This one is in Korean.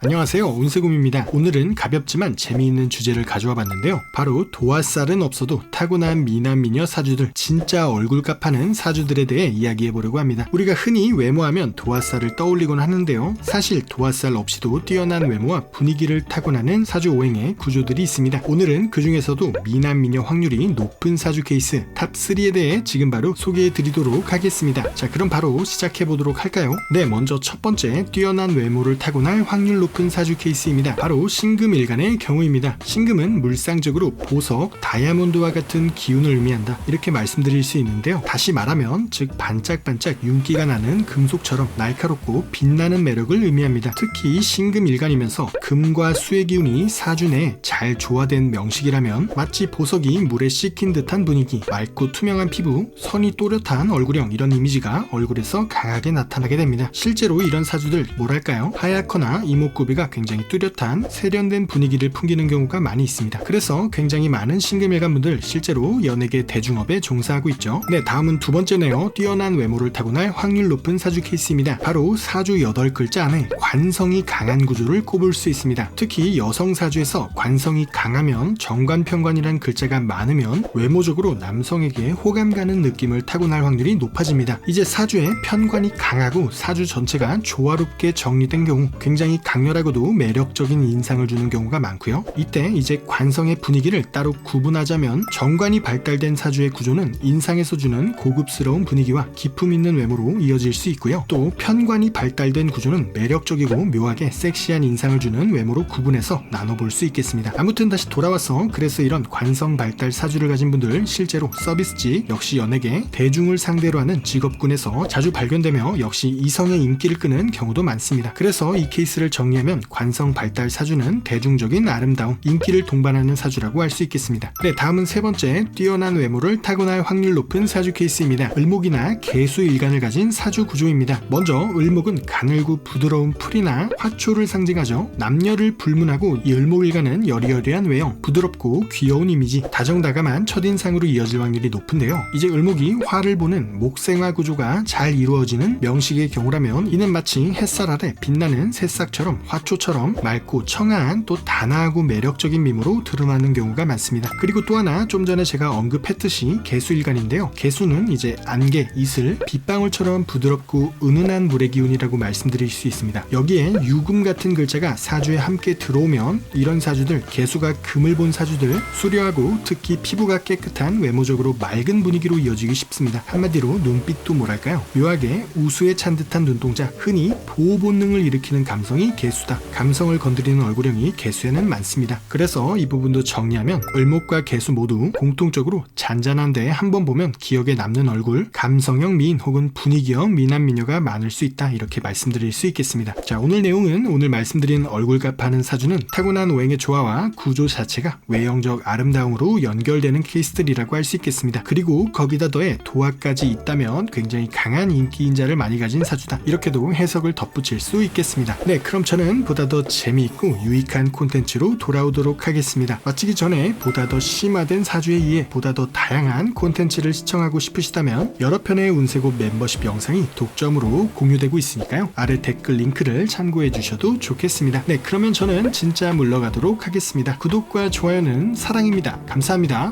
안녕하세요. 온세곰입니다. 오늘은 가볍지만 재미있는 주제를 가져와 봤는데요. 바로 도화살은 없어도 타고난 미남 미녀 사주들 진짜 얼굴값 하는 사주들에 대해 이야기해 보려고 합니다. 우리가 흔히 외모하면 도화살을 떠올리곤 하는데요. 사실 도화살 없이도 뛰어난 외모와 분위기를 타고나는 사주 오행의 구조들이 있습니다. 오늘은 그 중에서도 미남 미녀 확률이 높은 사주 케이스 탑3에 대해 지금 바로 소개해 드리도록 하겠습니다. 자 그럼 바로 시작해 보도록 할까요? 네 먼저 첫 번째 뛰어난 외모를 타고날 확률 높은 사주 케이스입니다. 바로 신금일간의 경우입니다. 신금은 물상적으로 보석, 다이아몬드와 같은 기운을 의미한다. 이렇게 말씀드릴 수 있는데요. 다시 말하면 즉 반짝반짝 윤기가 나는 금속처럼 날카롭고 빛나는 매력을 의미합니다. 특히 신금일간이면서 금과 수의 기운이 사주 내에 잘 조화된 명식이라면 마치 보석이 물에 씻긴 듯한 분위기, 맑고 투명한 피부, 선이 또렷한 얼굴형 이런 이미지가 얼굴에서 강하게 나타나게 됩니다. 실제로 이런 사주들 뭐랄까요? 하얗거나 이목 구비가 굉장히 뚜렷한 세련된 분위기를 풍기는 경우가 많이 있습니다. 그래서 굉장히 많은 싱글일간 분들 실제로 연예계 대중업에 종사하고 있죠. 네, 다음은 두 번째네요. 뛰어난 외모를 타고날 확률 높은 사주 케이스입니다. 바로 사주 8글자 안에 관성이 강한 구조를 꼽을 수 있습니다. 특히 여성 사주에서 관성이 강하면 정관편관이란 글자가 많으면 외모적으로 남성에게 호감 가는 느낌을 타고날 확률이 높아집니다. 이제 사주에 편관이 강하고 사주 전체가 조화롭게 정리된 경우 굉장히 강 렬하고도 매력적인 인상을 주는 경우가 많고요. 이때 이제 관성의 분위기를 따로 구분하자면 정관이 발달된 사주의 구조는 인상에서 주는 고급스러운 분위기와 기품 있는 외모로 이어질 수 있고요. 또 편관이 발달된 구조는 매력적이고 묘하게 섹시한 인상을 주는 외모로 구분해서 나눠볼 수 있겠습니다. 아무튼 다시 돌아와서 그래서 이런 관성 발달 사주를 가진 분들 실제로 서비스직 역시 연예계 대중을 상대로 하는 직업군에서 자주 발견되며 역시 이성의 인기를 끄는 경우도 많습니다. 그래서 이 케이스를 정리 하면 관성 발달 사주는 대중적인 아름다움, 인기를 동반하는 사주라고 할 수 있겠습니다. 네, 다음은 세 번째 뛰어난 외모를 타고날 확률 높은 사주 케이스입니다. 을목이나 개수 일간을 가진 사주 구조입니다. 먼저 을목은 가늘고 부드러운 풀이나 화초를 상징하죠. 남녀를 불문하고 이 을목 일간은 여리여리한 외형, 부드럽고 귀여운 이미지, 다정다감한 첫인상으로 이어질 확률이 높은데요. 이제 을목이 화를 보는 목생화 구조가 잘 이루어지는 명식의 경우라면 이는 마치 햇살 아래 빛나는 새싹처럼 화초처럼 맑고 청아한 또 단아하고 매력적인 미모로 드러나는 경우가 많습니다. 그리고 또 하나 좀 전에 제가 언급했듯이 개수일간인데요. 개수는 이제 안개, 이슬, 빗방울처럼 부드럽고 은은한 물의 기운이라고 말씀드릴 수 있습니다. 여기에 유금 같은 글자가 사주에 함께 들어오면 이런 사주들 개수가 금을 본 사주들 수려하고 특히 피부가 깨끗한 외모적으로 맑은 분위기로 이어지기 쉽습니다. 한마디로 눈빛도 뭐랄까요? 묘하게 우수에 찬 듯한 눈동자, 흔히 보호 본능을 일으키는 감성이 개수 다. 감성을 건드리는 얼굴형이 개수에는 많습니다. 그래서 이 부분도 정리하면 을목과 개수 모두 공통적으로 잔잔한데 한 번 보면 기억에 남는 얼굴, 감성형 미인 혹은 분위기형 미남 미녀가 많을 수 있다 이렇게 말씀드릴 수 있겠습니다. 자 오늘 내용은 오늘 말씀드린 얼굴값 하는 사주는 타고난 오행의 조화와 구조 자체가 외형적 아름다움으로 연결되는 케이스들이라고 할 수 있겠습니다. 그리고 거기다 더해 도화까지 있다면 굉장히 강한 인기인 자를 많이 가진 사주다 이렇게도 해석을 덧붙일 수 있겠습니다. 네 그럼 저는 보다 더 재미있고 유익한 콘텐츠로 돌아오도록 하겠습니다. 마치기 전에 보다 더 심화된 사주에 의해 보다 더 다양한 콘텐츠를 시청하고 싶으시다면 여러 편의 운세고 멤버십 영상이 독점으로 공유되고 있으니까요. 아래 댓글 링크를 참고해 주셔도 좋겠습니다. 네, 그러면 저는 진짜 물러가도록 하겠습니다. 구독과 좋아요는 사랑입니다. 감사합니다.